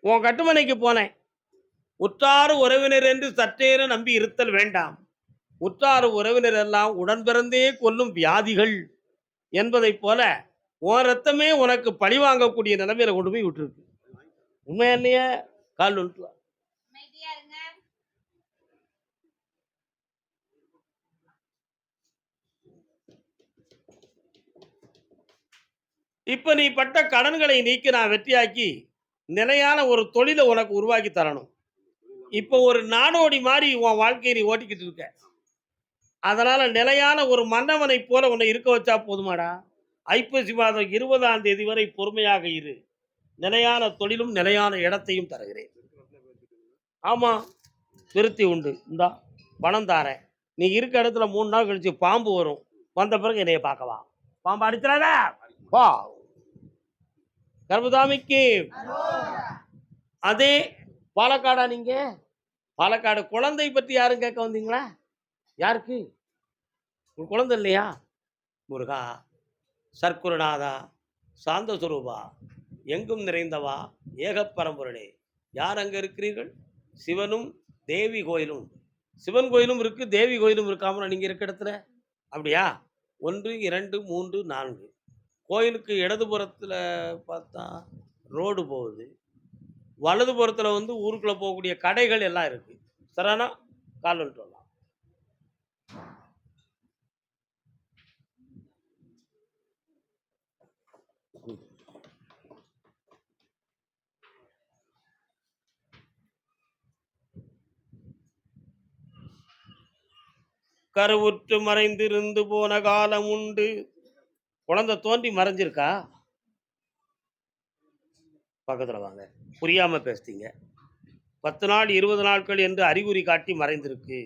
உன் கட்டுமனைக்கு போனேன். உற்றாறு உறவினர் என்று சற்றேற நம்பி இருத்தல் வேண்டாம். உற்றாறு உறவினர் எல்லாம் உடன் பிறந்தே கொல்லும் வியாதிகள் என்பதைப் போல உன் ரத்தமே உனக்கு பழி வாங்கக்கூடிய நிலைமையில கொண்டு போய் விட்டுருக்கு. உண்மையா இல்லையா? கால் வந்துட்டு வா. அமைதியா இருங்க. இப்ப நீ பட்ட கடன்களை நீக்கி நான் வெற்றியாக்கி நிலையான ஒரு தொழிலை உனக்கு உருவாக்கி தரணும். இப்போ ஒரு நாடோடி மாதிரி உன் வாழ்க்கையை நீ ஓட்டிக்கிட்டு இருக்க. அதனால் நிலையான ஒரு மன்னவனை போல உன்னை இருக்க வச்சா போதுமாடா. ஐப்பசி மாதம் இருபதாம் தேதி வரை பொறுமையாக இரு. நிலையான தொழிலும் நிலையான இடத்தையும் தருகிறேன். ஆமாம் திருப்தி உண்டு. இந்தா பணம் தாரேன். நீ இருக்க இடத்துல மூணு நாள் கழிச்சு பாம்பு வரும். வந்த பிறகு என்னைய பார்க்கவா பாம்பு அடிச்சிடாதா. வா. கர்மதாமிக்கு. அதே பாலக்காடா நீங்க? பாலக்காடு குழந்தை பற்றி யாரும் கேட்க வந்தீங்களா? யாருக்கு? ஒரு குழந்தை இல்லையா? முருகா சர்க்குருநாதா சாந்த சுரூபா எங்கும் நிறைந்தவா ஏகப்பரம்பொருளே யார் அங்கே இருக்கிறீர்கள்? சிவனும் தேவி கோயிலும். சிவன் கோயிலும் இருக்குது தேவி கோயிலும் இருக்காமல் நீங்கள் இருக்க இடத்துல? அப்படியா? ஒன்று இரண்டு மூன்று நான்கு. கோயிலுக்கு இடதுபுறத்தில் பார்த்தா ரோடு போகுது. வலதுபுறத்தில் வந்து ஊருக்குள்ளே போகக்கூடிய கடைகள் எல்லாம் இருக்குது சரானா கால் வரலாம் கருவுற்று மறைந்திருந்து போன காலம் உண்டு. குழந்தை தோண்டி மறைஞ்சிருக்கா? பக்கத்தில் வாங்க. புரியாமல் பேசுறீங்க பத்து நாள் இருபது நாட்கள் என்று அறிகுறி காட்டி மறைந்திருக்கு.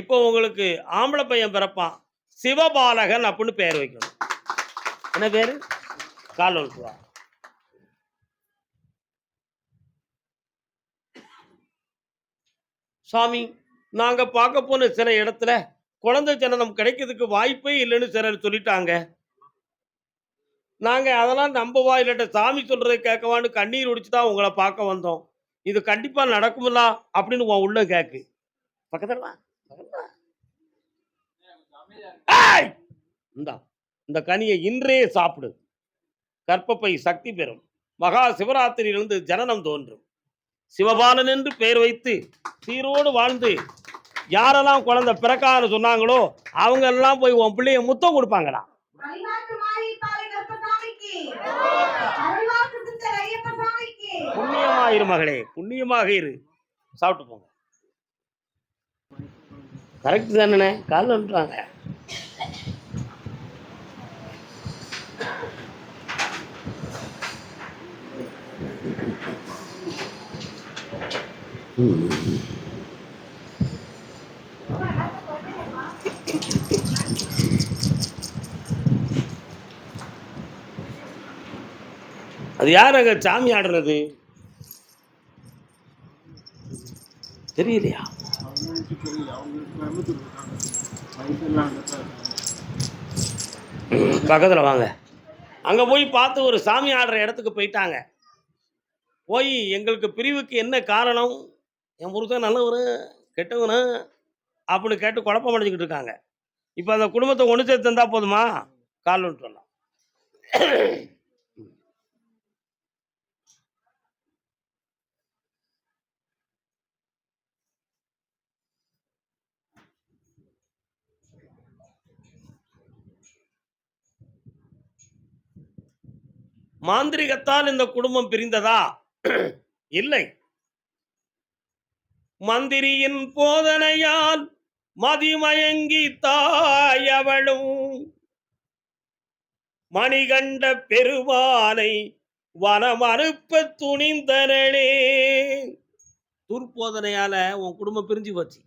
இப்போ உங்களுக்கு ஆம்பளை பையன் பிறப்பான். சிவபாலகன் அப்படின்னு பெயர் வைக்கணும். என்ன பேர்? கால் வா சாமி நாங்கள் பார்க்க போன சில இடத்துல குழந்தை ஜனனம் கிடைக்கிறதுக்கு வாய்ப்பே இல்லைன்னு சிலர் சொல்லிட்டாங்க. நாங்க அதெல்லாம் நம்பவா இல்லாட்ட சாமி சொல்றதை கேட்கவான்னு கண்ணீர் ஒடிச்சு தான் உங்களை பார்க்க வந்தோம். இது கண்டிப்பா நடக்குமில்லா அப்படின்னு உன் உள்ள கேக்கு. பக்கத்துல இந்தா இந்த கனியை இன்றே சாப்பிடு. கற்பப்பை சக்தி பெறும். மகா சிவராத்திரியிலிருந்து ஜனனம் தோன்றும். சிவபாலன் என்று பெயர் வைத்து சீரோடு வாழ்ந்து யாரெல்லாம் குழந்தை பிறக்கான்னு சொன்னாங்களோ அவங்க எல்லாம் போய் உன் பிள்ளைய முத்தம் கொடுப்பாங்கடா. புண்ணியமா இரு மகளே புண்ணியமாக இரு. சாப்பிட்டு போங்க. கரெக்ட் தானே காலைல வந்துட்டாங்க. அது யார் அங்க சாமி ஆடுறது? தெரியலையா? பக்கத்தில் வாங்க. அங்கே போய் பார்த்து ஒரு சாமி ஆடுற இடத்துக்கு போயிட்டாங்க. போய் எங்களுக்கு பிரிவுக்கு என்ன காரணம்? என் புருஷன் நல்லவரு கெட்டவனு அப்படின்னு கேட்டு குழப்பம் அடைஞ்சிக்கிட்டு இருக்காங்க. இப்போ அந்த குடும்பத்தை ஒன்று சேர்த்து தந்தா போதுமா? கால் ஒன்று சொல்லலாம் மாந்திரிகத்தால் இந்த குடும்பம் பிரிந்ததா? இல்லை. மந்திரியின் போதனையால் மதிமயங்கி தாயவளும் மணிகண்ட பெருமானை அனுப்ப துணிந்தனே துர்போதனையால உன் குடும்பம் பிரிஞ்சு போச்சு.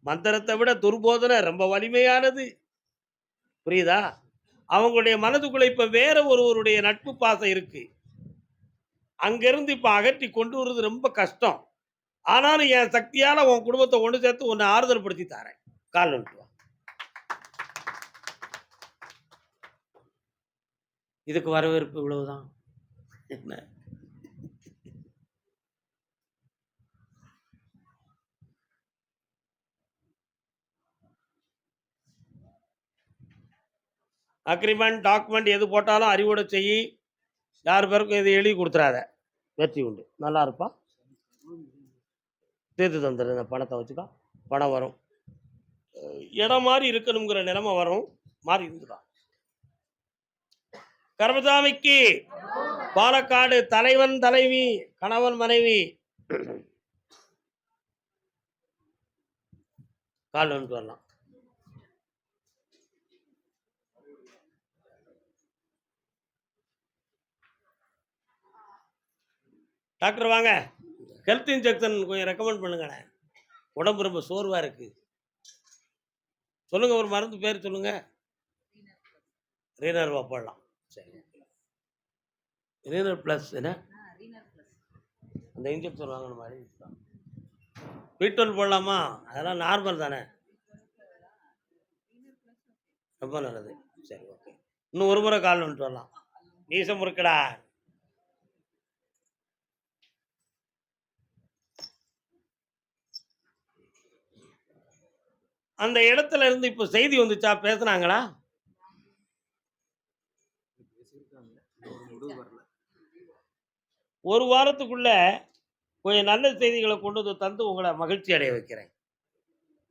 மந்திரத்தை விட துர்போதனை ரொம்ப வலிமையானது. புரியுதா? அவங்களுடைய மனதுக்குள்ள இப்ப வேற ஒருவருடைய நட்பு பாசம் இருக்கு. அங்கிருந்து இப்ப அகற்றி கொண்டு வர்றது ரொம்ப கஷ்டம். ஆனாலும் என் சக்தியால உன் குடும்பத்தை ஒன்று சேர்த்து உன்னை ஆறுதல் படுத்தி தரேன். கால் வந்துட்டு வா. இதுக்கு வரவேற்பு இவ்வளவுதான். என்ன? அக்ரிமெண்ட் டாக்குமெண்ட் எது போட்டாலும் அறிவோட செய்யி யார் பேருக்கும் எது எழுதி கொடுத்துறாத. வெற்றி உண்டு. நல்லா இருப்பா. தீர்த்து தந்துடு இந்த பணத்தை வச்சுக்கா. பணம் வரும். இடம் மாதிரி இருக்கணுங்கிற நிலைமை வரும். மாறி இருந்துடா கர்மசாமிக்கு பாலக்காடு தலைவன் தலைவி கணவன் மனைவி. கால் வந்துட்டு வரலாம். டாக்டர் வாங்க. ஹெல்த் இன்ஜெக்ஷன் கொஞ்சம் ரெக்கமெண்ட் பண்ணுங்கண்ணே உடம்பு ரொம்ப சோர்வாக இருக்குது சொல்லுங்கள் ஒரு மருந்து பேர் சொல்லுங்கள் ரீனர்வா போடலாம். சரி. ரீனர் ப்ளஸ் என்ன? அந்த இன்ஜெக்ஷன் வாங்கணும் மாதிரி பீட்டோல் போடலாமா? அதெல்லாம் நார்மல் தானே. ரொம்ப நல்லது. சரி ஓகே. இன்னும் ஒரு முறை கால் வந்துட்டு வரலாம். நீசம் இருக்குடா அந்த இடத்துல இருந்து இப்போ செய்தி வந்துச்சா? பேசுனாங்களா? ஒரு வாரத்துக்குள்ள கொஞ்சம் நல்ல செய்திகளை கொண்டு வந்து தந்து உங்களை மகிழ்ச்சி அடைய வைக்கிறேன்.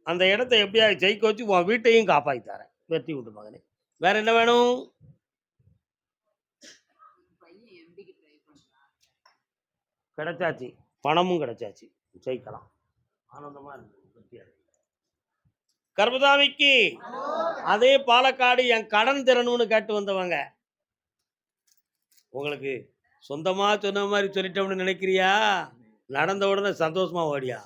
அந்த இடத்த எப்படியா ஜெயிக்க வச்சு உன் வீட்டையும் காப்பாற்றி தரேன் வெற்றி உண்டு மகனே. வேற என்ன வேணும்? கிடைச்சாச்சு. பணமும் கிடைச்சாச்சு. ஜெயிக்கலாம். ஆனந்தமா இருக்கு. வெற்றி அடை அதே பாலக்காடு என் கடன் திறனும்னு கேட்டு வந்தவங்க. உங்களுக்கு சொந்தமா சொன்ன மாதிரி சொல்லிட்டோம்னு நினைக்கிறியா? நடந்த உடனே சந்தோஷமா ஓடியா?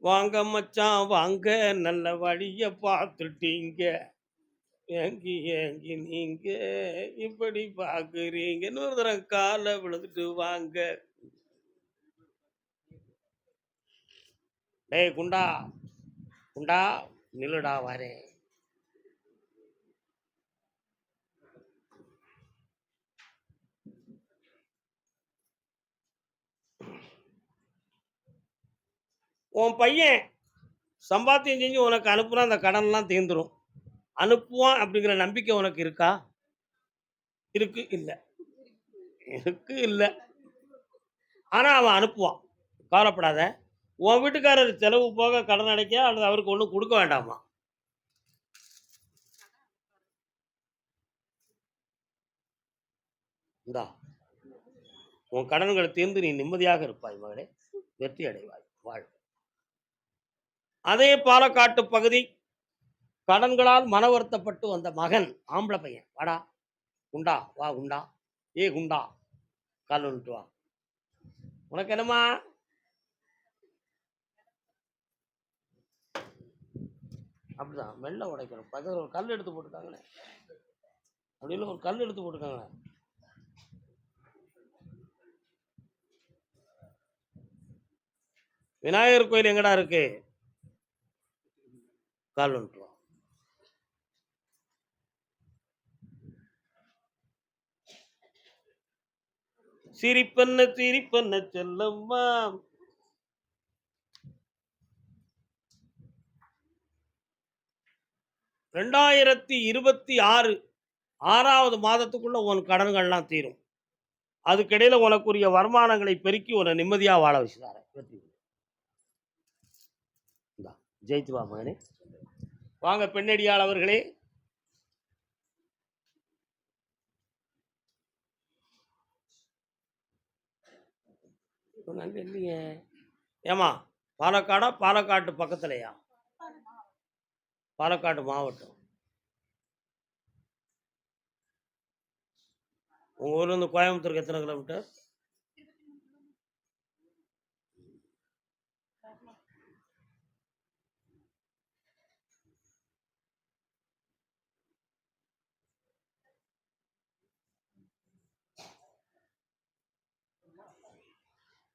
வாங்க மச்சான் வாங்க. நல்ல வழிய பார்த்துட்டீங்க. ஏங்கி ஏங்கி நீங்க. இப்படி பாக்குறீங்கன்னு ஒரு தரம் காலை விழுந்துட்டு வாங்க. டேய் குண்டா. குண்டா நில்லுடா வாரேன் உன் பையன் சம்பாத்தியம் செஞ்சு உனக்கு அனுப்புனா அந்த கடன்லாம் தீர்ந்துடும் அனுப்புவான் அப்படிங்கிற நம்பிக்கை உனக்கு இருக்கா? இருக்கு இல்லை. இருக்கு இல்லை. ஆனால் அவன் அனுப்புவான். கவலைப்படாத. உன் வீட்டுக்காரர் செலவு போக கடன் அடைக்க அல்லது அவருக்கு ஒன்றும் கொடுக்க வேண்டாமா? இந்தா உன் கடன்களை தீர்ந்து நீ நிம்மதியாக இருப்பாய் மகளே வெற்றி அடைவாய். வாழ் அதே பாலக்காட்டு பகுதி கடன்களால் மன வருத்தப்பட்டு வந்த மகன் ஆம்பளை பையன். வாடா குண்டா வா குண்டா. ஏ குண்டா கால் வந்துட்டு வா. உனக்கு என்னம்மா? அப்படிதான். மெல்ல உடைக்கணும். பக்கத்தில் ஒரு கல் எடுத்து போட்டுருக்காங்களே. அப்படி இல்லை ஒரு கல் எடுத்து போட்டுருக்காங்களே. விநாயகர் கோயில் எங்கடா இருக்கு? கால் வந்துட்டு சிரிப்பண்ண சிரிப்பண்ண செல்லம்மா. ரெண்டாயிரத்தி இருபத்தி ஆறு ஆறாவது மாதத்துக்குள்ளே உன் கடன்கள்லாம் தீரும். அதுக்கிடையில் உனக்குரிய வருமானங்களை பெருக்கி உன்னை நிம்மதியாக வாழ வச்சுதார வெற்றி ஜெயித்து வா மகனே. வாங்க பெண்ணடியால் அவர்களே. நன்றி இல்லையே ஏமா பாலக்காடா பாலக்காட்டு பக்கத்துலையா? பாலக்காடு மாவட்டம். உங்கள் ஊர்லேருந்து கோயம்புத்தூருக்கு எத்தனை கிலோமீட்டர்?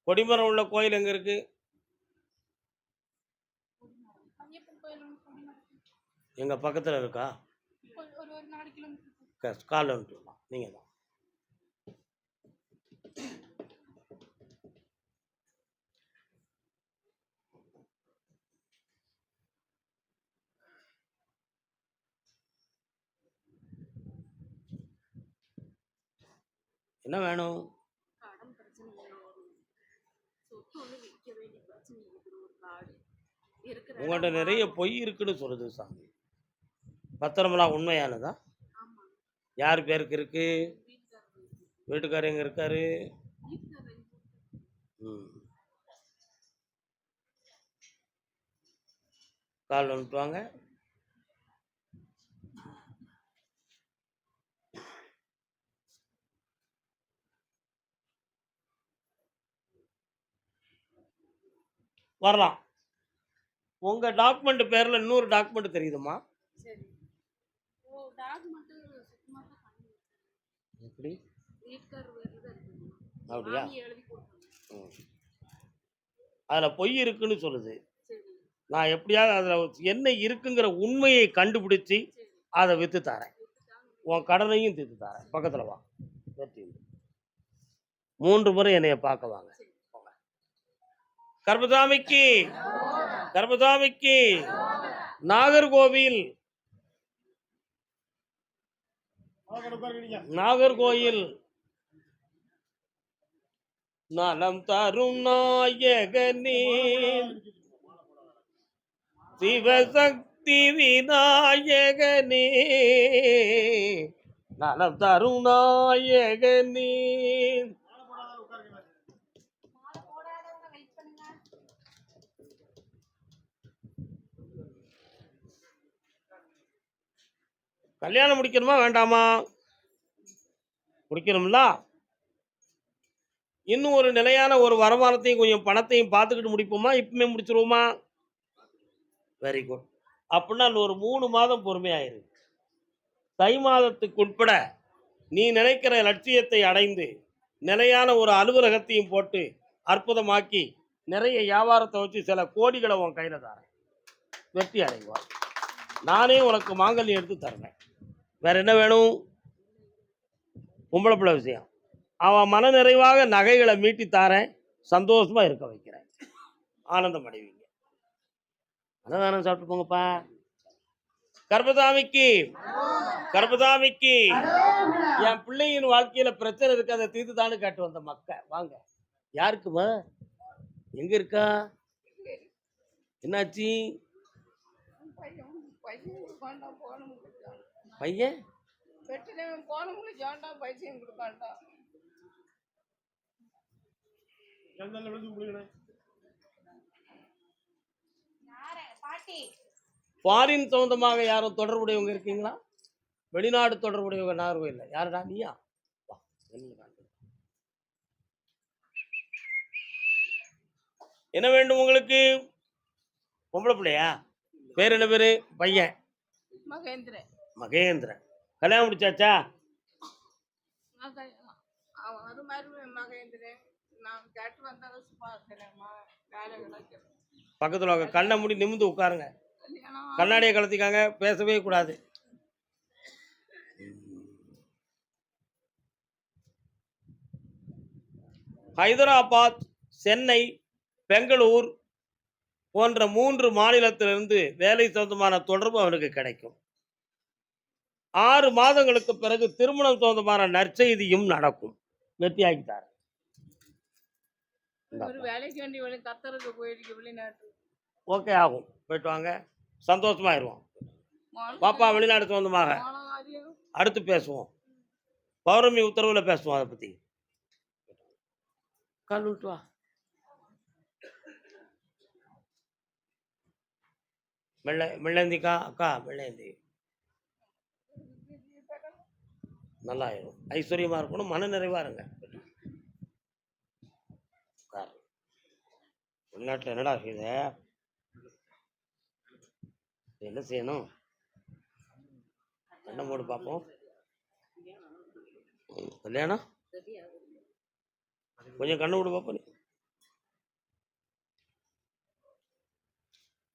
கொடிமரம் உள்ள கோயில் எங்கே இருக்கு? எங்க பக்கத்துல இருக்கா? காலில் வந்துட்டு நீங்க தான். என்ன வேணும்? உங்கள்கிட்ட நிறைய பொய் இருக்குன்னு சொல்லுது சாமி. பத்திரமெல்லாம் உண்மையானதா? யார் பேருக்கு இருக்கு? வீட்டுக்காரர் எங்க இருக்காரு கால் வந்துட்டு வாங்க. வரலாம். உங்க டாக்குமெண்ட் பேர்ல இன்னொரு டாக்குமெண்ட் தெரியுதுமா ஓ டாக்குமெண்ட் சுத்தமாக தான் பண்ணி. எப்படி? அப்படியா. அதுல பொய் இருக்குன்னு சொல்லுது. நான் எப்படியாவது அதுல என்ன இருக்குங்கிற உண்மையை கண்டுபிடிச்சி அதை வித்து தரேன். உன் கடனையும் தீர்த்து தரேன். பக்கத்துல வா. வெற்றி. மூன்று முறை என்னைய பார்க்க வாங்க. போங்க. கர்பசாமிக்கு கர்பசாமிக்கு நாகர்கோவில் பாலக்காடு உட்காருங்க நாகர்கோயில். நலம் தரும் நாயகனே. சிவசக்தி விநாயகனே. நலம் தரும் நாயகனே. கல்யாணம் முடிக்கணுமா வேண்டாமா? முடிக்கணும்ல. இன்னும் ஒரு நிலையான ஒரு வருமானத்தையும் கொஞ்சம் பணத்தையும் பார்த்துக்கிட்டு முடிப்போமா? இப்பவுமே முடிச்சிருவோமா? வெரி குட் அப்படின்னா ஒரு மூணு மாதம் பொறுமையாயிரு. தை மாதத்துக்கு உட்பட நீ நினைக்கிற லட்சியத்தை அடைந்து நிலையான ஒரு அலுவலகத்தையும் போட்டு அற்புதமாக்கி நிறைய வியாபாரத்தை வச்சு சில கோடிகளை உன் கையில் தரேன். வெற்றி அடைவார் நானே உனக்கு மாங்கல்யம் எடுத்து தருவேன். வேற என்ன வேணும்? பொம்பளை பிள்ளை விஷயம். அவன் மன நிறைவாக நகைகளை மீட்டி தாரேன். சந்தோஷமா இருக்க வைக்கிறேன். ஆனந்தம் அடைவீங்க. அன்னதானம் சாப்பிட்டு போங்கப்பா. கர்பதாமிக்கு கர்பதாமிக்கு என் பிள்ளையின் வாழ்க்கையில பிரச்சனை இருக்கு அதை தீர்த்து தானு கேட்டு வந்த மக்க வாங்க. யாருக்குமா? எங்க இருக்கா? என்னாச்சு? பையன்? பையன் கொடுக்காண்டா போன முடிச்சான் பையன் வெட்டினவன் போன முடிச்சாண்டா பைசையும் கொடுக்காண்டா பாட்டி. ஃபாரின் சம்பந்தமாக யாரும் தொடர்புடையவங்க இருக்கீங்களா? வெளிநாடு தொடர்புடையவங்க நாகர்கோயில் யாருடா நீயா? வா. என்ன வேண்டும் உங்களுக்கு? பொம்பளை பிள்ளையா? பேர் என்ன பேரு? பையன். மகேந்திரன். மகேந்திரன். கல்யாணம் முடிச்சாச்சா? பக்கத்தில் கண்ணை மூடி நிமிந்து உட்காருங்க. கண்ணாடியை கலத்திக்காங்க பேசவே கூடாது. ஹைதராபாத் சென்னை பெங்களூர் போன்ற மூன்று மாநிலத்திலிருந்து வேலை சொந்தமான தொடர்பு அவனுக்கு கிடைக்கும். ஆறு மாதங்களுக்கு பிறகு திருமணம் சொந்தமான நற்செய்தியும் நடக்கும். வெற்றியாக்கிட்டார் ஓகே ஆகும். போயிட்டு வாங்க. சந்தோஷமாயிருவோம். பாப்பா வெளிநாடு சொந்தமாக அடுத்து பேசுவோம். பௌர்ணமி உத்தரவுல பேசுவோம் அதை பத்தி. கால் விட்டு வா. வெள்ளை வெள்ளந்திக்கா அக்கா வெள்ளையந்தி நல்லாயிரும். ஐஸ்வர்யமாக இருக்கணும் மன நிறைவாக இருங்க. உள்நாட்டில் என்னடா இது? என்ன செய்யணும்? கண்ணை மூடு பார்ப்போம்? கல்யாணம்? கொஞ்சம் கண்ணு விடு பார்ப்போம் நீ.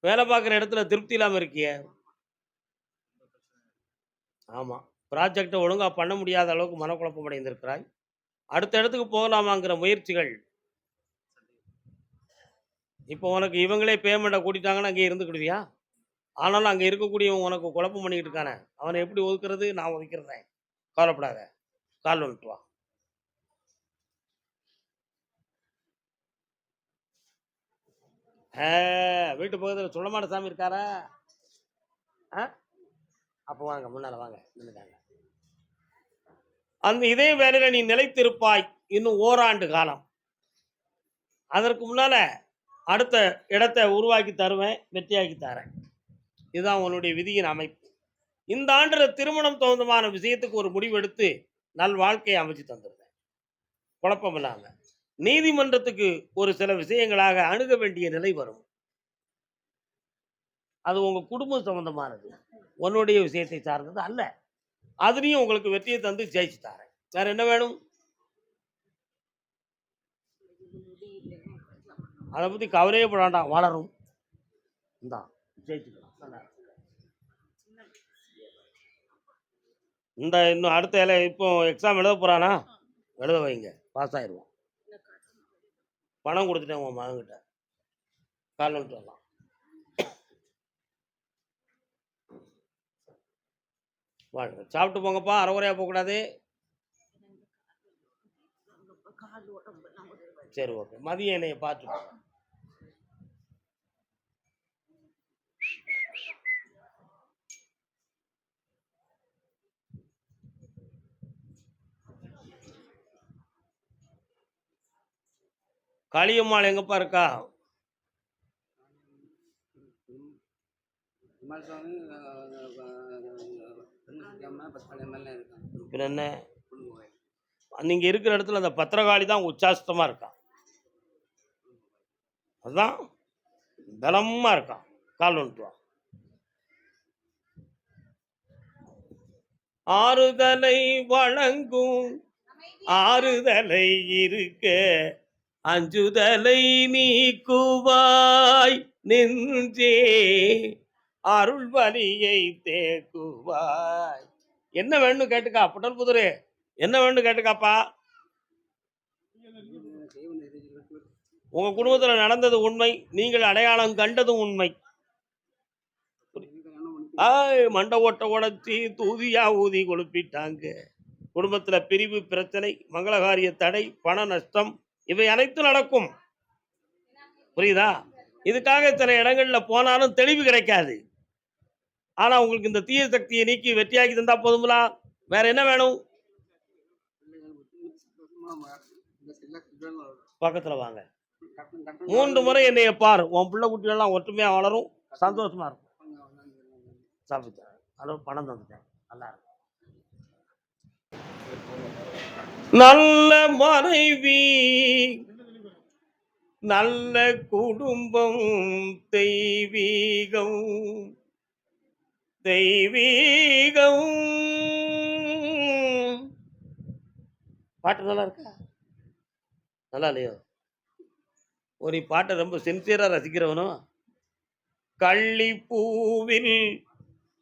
வேலை பார்க்குற இடத்துல திருப்தி இல்லாமல் இருக்கிய. ஆமாம் ப்ராஜெக்டை ஒழுங்காக பண்ண முடியாத அளவுக்கு மனக்குழப்பம் அடைந்திருக்கிறாய். அடுத்த இடத்துக்கு போகலாமாங்கிற முயற்சிகள். இப்போ உனக்கு இவங்களே பேமெண்ட்டை கூட்டிட்டாங்கன்னா அங்கே இருந்துக்கிடுவியா? ஆனாலும் அங்கே இருக்கக்கூடியவன் உனக்கு குழப்பம் பண்ணிக்கிட்டு இருக்கானே. அவனை எப்படி ஒதுக்குறது? நான் ஒதுக்கிறேன் கவலைப்படாத. கால் வந்துட்டு வா. வீட்டு பக்கத்தில் சுள்ளமான சாமி இருக்காரா? ஆ? அப்போ வாங்க முன்னால் வாங்க நின்றுட்டாங்க அந்த இதே வேலையில் நீ நிலைத்திருப்பாய் இன்னும் ஓராண்டு காலம். அதற்கு முன்னால் அடுத்த இடத்தை உருவாக்கி தருவேன் வெற்றியாக்கி தரேன். இதுதான் உன்னுடைய விதியின் அமைப்பு. இந்த ஆண்டுல திருமணம் தகுந்தமான விஷயத்துக்கு ஒரு முடிவெடுத்து நல் வாழ்க்கையை அமைச்சு தந்துருந்தேன் குழப்பம் இல்லாம. நீதிமன்றத்துக்கு ஒரு சில விஷயங்களாக அணுக வேண்டிய நிலை வரும். அது உங்க குடும்பம் சம்பந்தமானது. உன்னுடைய விஷயத்தை சார்ந்தது அல்ல. அதுலேயும் உங்களுக்கு வெற்றியை தந்து ஜெயிச்சு தரேன். வேற என்ன வேணும்? அதை பற்றி கவலையே பட வேண்டாம். வளரும். இந்தா ஜெயிச்சுக்கலாம். இந்த இன்னும் அடுத்த இலை இப்போ எக்ஸாம் எழுத போகிறானா எழுத வைங்க. பாஸ் ஆயிடுவோம் பணம் கொடுத்துட்டேன் உன் மகன்கிட்ட. கால் வந்துட்டு வரலாம் வாழ்க சாப்பிட்டு போங்கப்பா அறகுறையாக போகக்கூடாது. சரி ஓகே. மதியம் என்னைய பார்த்து களியம்மாள் காளியம்மாள் எங்கப்பா இருக்கா? குமாரசாமி இருக்காங்க. பின்ன என்ன? குடும்பம் நீங்க இருக்கிற இடத்துல அந்த பத்திரகாளி தான் உச்சாஸ்தமா இருக்கான். அதுதான் பலமா இருக்கான். கால் வா. ஆறுதலை வழங்கும் ஆறுதலை இருக்க அஞ்சுதலை நீக்குவாய் நெஞ்சே. அருள் வலியை தேக்குவாய். என்ன வேணும் கேட்டுக்கா புட்டல் புதுரு என்ன வேணும் கேட்டுக்காப்பா. உங்க குடும்பத்துல நடந்தது உண்மை நீங்கள் அடையாளம் கண்டதும் உண்மை. ஆய் மண்டை ஓட்ட உடச்சி தூதியா ஊதி கொழுப்பிட்டாங்க. குடும்பத்துல பிரிவு பிரச்சனை மங்களகாரிய தடை பண நஷ்டம் இவை அனைத்தும் நடக்கும். புரியுதா? இதுக்காக சில இடங்கள்ல போனாலும் தெளிவு கிடைக்காது. ஆனால் உங்களுக்கு இந்த தீய சக்தியை நீக்கி வெற்றியாக்கி தந்தா போதுங்களா வேற என்ன வேணும்? பக்கத்தில் வாங்க. மூன்று முறை என்னைய பார். உன் பிள்ளை குட்டிகள்லாம் ஒற்றுமையாக வளரும் சந்தோஷமா இருக்கும். சாப்பிட்டேன் அளவு பணம் தந்துட்டேன். நல்லா இருக்கும் நல்ல மனைவி நல்ல குடும்பம் தெய்வீகம். தெய்வீகம். பாட்டு நல்லா இருக்கா நல்லா இல்லையோ ஒரு பாட்டை ரொம்ப சின்சியரா ரசிக்கிறவனும் கள்ளிப்பூவில்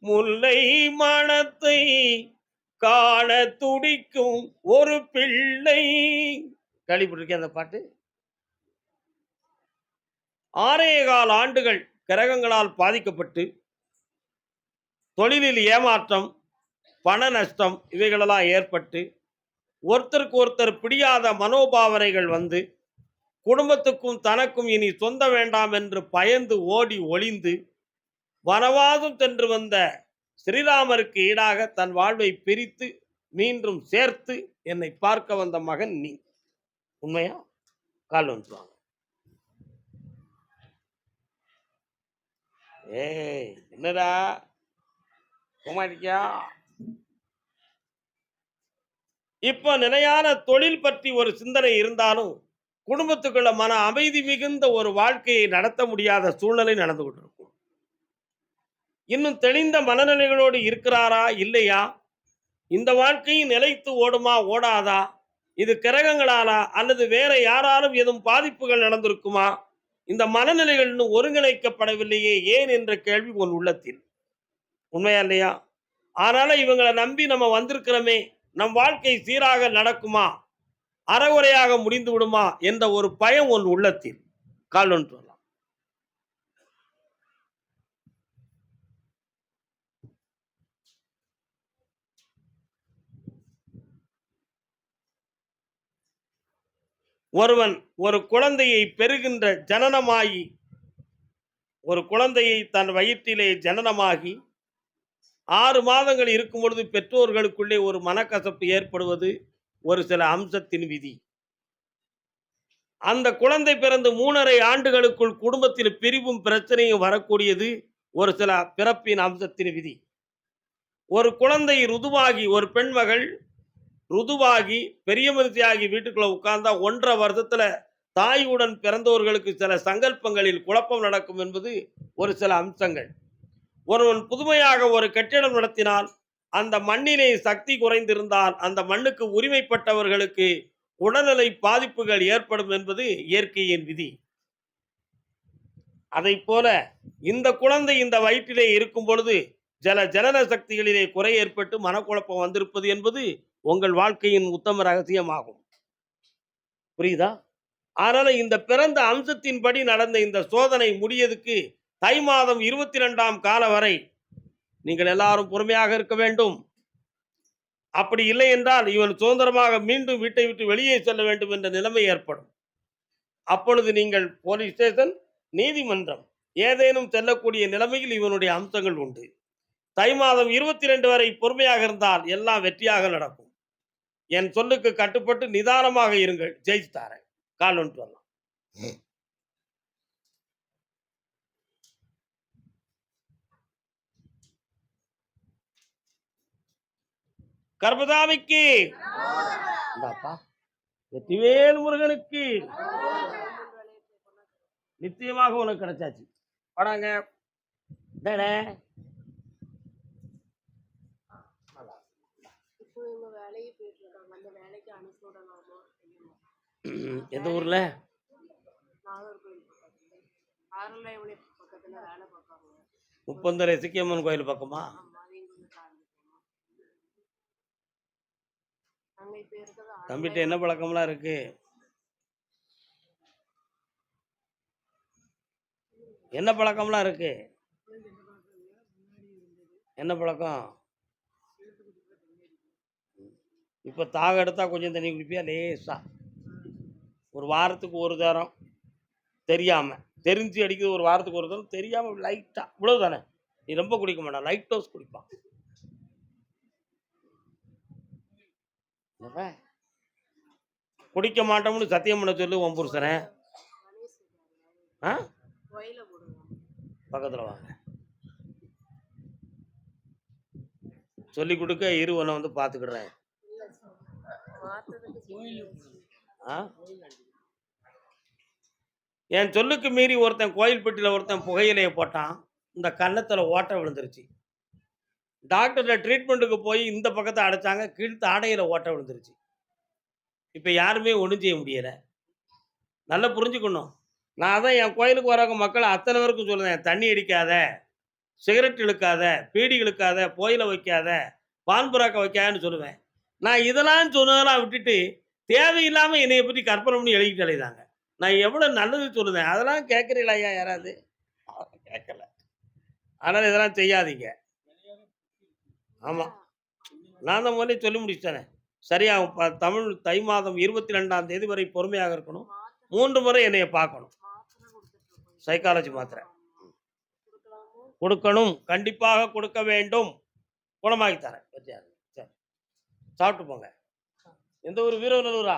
முல்லை மணத்தை காண துடிக்கும் ஒரு பிள்ளை. கேள்விப்பட்டிருக்கேன் அந்த பாட்டு? ஆறே கால் ஆண்டுகள் கிரகங்களால் பாதிக்கப்பட்டு தொழிலில் ஏமாற்றம் பண நஷ்டம் இவைகளெல்லாம் ஏற்பட்டு ஒருத்தருக்கு ஒருத்தர் பிடியாத மனோபாவனைகள் வந்து குடும்பத்துக்கும் தனக்கும் இனி சொந்த வேண்டாம் என்று பயந்து ஓடி ஒளிந்து வனவாதம் சென்று வந்த ஸ்ரீராமருக்கு ஈடாக தன் வாழ்வை பிரித்து மீண்டும் சேர்த்து என்னை பார்க்க வந்த மகன் நீ. உண்மையா? கால் வந்துருவாங்க ஏய் என்னடா? குமாரிக்கா இப்போ நிலையான தொழில் பற்றி ஒரு சிந்தனை இருந்தாலும் குடும்பத்துக்குள்ள மன அமைதி மிகுந்த ஒரு வாழ்க்கையை நடத்த முடியாத சூழ்நிலை நடந்து கொண்டிருக்கும். இன்னும் தெளிந்த மனநிலைகளோடு இருக்கிறாரா இல்லையா? இந்த வாழ்க்கையும் நிலைத்து ஓடுமா ஓடாதா? இது கிரகங்களாலா அல்லது வேற யாராலும் எதுவும் பாதிப்புகள் நடந்திருக்குமா? இந்த மனநிலைகள் இன்னும் ஒருங்கிணைக்கப்படவில்லையே ஏன் என்ற கேள்வி உன் உள்ளத்தில். உண்மையா இல்லையா? ஆனாலும் இவங்களை நம்பி நம்ம வந்திருக்கிறோமே நம் வாழ்க்கை சீராக நடக்குமா? அறகுறையாக முடிந்து விடுமா? என்ற ஒரு பயம் ஒன்று உள்ளத்தில். கால் ஒன்று சொல்லலாம். ஒருவன் ஒரு குழந்தையை பெறுகின்ற ஜனனமாகி ஒரு குழந்தையை தன் வயிற்றிலே ஜனனமாகி ஆறு மாதங்கள் இருக்கும் பொழுது பெற்றோர்களுக்குள்ளே ஒரு மனக்கசப்பு ஏற்படுவது ஒரு சில அம்சத்தின் விதி. அந்த குழந்தை பிறந்து மூணரை ஆண்டுகளுக்குள் குடும்பத்தில் பிரிவும் பிரச்சனையும் வரக்கூடியது ஒரு சில பிறப்பின் அம்சத்தின் விதி. ஒரு குழந்தை ருதுவாகி ஒரு பெண்மகள் ருதுவாகி பெரிய மனுஷியாகி வீட்டுக்குள்ள உட்கார்ந்தா ஒன்றரை வருஷத்துல தாயுடன் பிறந்தவர்களுக்கு சில சங்கல்பங்களில் குழப்பம் நடக்கும் என்பது ஒரு சில அம்சங்கள். ஒருவன் புதுமையாக ஒரு கட்டிடம் நடத்தினால் அந்த மண்ணிலே சக்தி குறைந்திருந்தால் அந்த மண்ணுக்கு உரிமைப்பட்டவர்களுக்கு உடல்நிலை பாதிப்புகள் ஏற்படும் என்பது இயற்கையின் விதி. அதைப் போல இந்த குழந்தை இந்த வயிற்றிலே இருக்கும் பொழுது ஜல ஜனன சக்திகளிலே குறை ஏற்பட்டு மனக்குழப்பம் வந்திருப்பது என்பது உங்கள் வாழ்க்கையின் உத்தம ரகசியமாகும். புரியுதா? அதனால இந்த பிறந்த அம்சத்தின்படி நடந்த இந்த சோதனை முடியதுக்கு தை மாதம் இருபத்தி ரெண்டாம் கால வரை நீங்கள் எல்லாரும் பொறுமையாக இருக்க வேண்டும். அப்படி இல்லை என்றால் இவன் சுதந்திரமாக மீண்டும் வீட்டை விட்டு வெளியே செல்ல வேண்டும் என்ற நிலைமை ஏற்படும். அப்பொழுது நீங்கள் போலீஸ் ஸ்டேஷன் நீதிமன்றம் ஏதேனும் செல்லக்கூடிய நிலைமையில் இவனுடைய அம்சங்கள் உண்டு. தை மாதம் இருபத்தி ரெண்டு வரை பொறுமையாக இருந்தால் எல்லாம் வெற்றியாக நடக்கும். என் சொல்லுக்கு கட்டுப்பட்டு நிதானமாக இருங்கள். ஜெயிச்சு தாரேன் கால் ஒன்று வரலாம். கர்மதாமிக்கு இந்தாப்பா. வெற்றிவேல் முருகனுக்கு. நிச்சயமாக உனக்கு கிடைச்சாச்சு. படாங்க விடலாமா எந்த ஊர்ல? முப்பந்தரை சிக்கியம்மன் கோயில் பக்கமா ஆமா அதையும் கொஞ்சம் தாண்டி போகணும் தம்பிட்ட என்ன பழக்கம்லாம் இருக்கு? என்ன பழக்கம்லாம் இருக்கு? என்ன பழக்கம்? இப்போ தாக எடுத்தா கொஞ்சம் தண்ணி குடிப்பியா? லேசா. ஒரு வாரத்துக்கு ஒரு தரம். தெரியாம. தெரிஞ்சு அடிக்கிறது ஒரு வாரத்துக்கு ஒரு தரம். தெரியாம லைட்டா இவ்வளவு தானே நீ ரொம்ப குடிக்க மாட்டான் லைட் டோஸ் குடிப்பான். குடிக்க மாட்டோம்னு சத்தியம் பண்ண சொல்லு உன் புருஷனை. ஆ? பக்கத்தில் வாங்க. சொல்லி கொடுக்க இரு உன்னை வந்து பார்த்துக்கிடுறேன். என் சொல்லுக்கு மீறி ஒருத்தன் கோயில்பட்டியில் ஒருத்தன் புகையிலையை போட்டான். இந்த கன்னத்தில் ஓட்டை விழுந்துருச்சு. டாக்டரில் ட்ரீட்மெண்ட்டுக்கு போய் இந்த பக்கத்தை அடைச்சாங்க கீழ்த்து ஆடையில் ஓட்ட விழுந்துருச்சு. இப்போ யாருமே ஒன்றும் செய்ய முடியலை. நல்லா புரிஞ்சுக்கணும். நான் அதான் என் கோயிலுக்கு வரவங்க மக்கள் அத்தனை பேருக்கும் சொல்லுவேன் தண்ணி அடிக்காத சிகரெட் இழுக்காத பீடி இழுக்காத போயில வைக்காத பான் புறாக்க வைக்காதன்னு சொல்லுவேன். நான் இதெல்லாம் சொன்னதெல்லாம் விட்டுட்டு தேவையில்லாமல் என்னைய பற்றி கற்பனை பண்ணி எழுதிட்டு அலைதாங்க நான் எவ்வளோ நல்லது சொல்லுவேன். அதெல்லாம் கேட்குறீங்களா ஐயா யாராவது? கேட்கல. அதனால் இதெல்லாம் செய்யாதீங்க. ஆமாம் நான் தான் முதல்ல சொல்லி முடிச்சிட்டேனே. சரியா தமிழ் தை மாதம் இருபத்தி ரெண்டாம் தேதி வரை பொறுமையாக இருக்கணும். மூன்று முறை என்னைய பார்க்கணும். சைக்காலஜி மாத்திரை. கொடுக்கணும். கண்டிப்பாக கொடுக்க வேண்டும். குணமாக்கி தரேன். சரி. சாப்பிட்டு போங்க. எந்த ஊர்? வீரநல்லூரா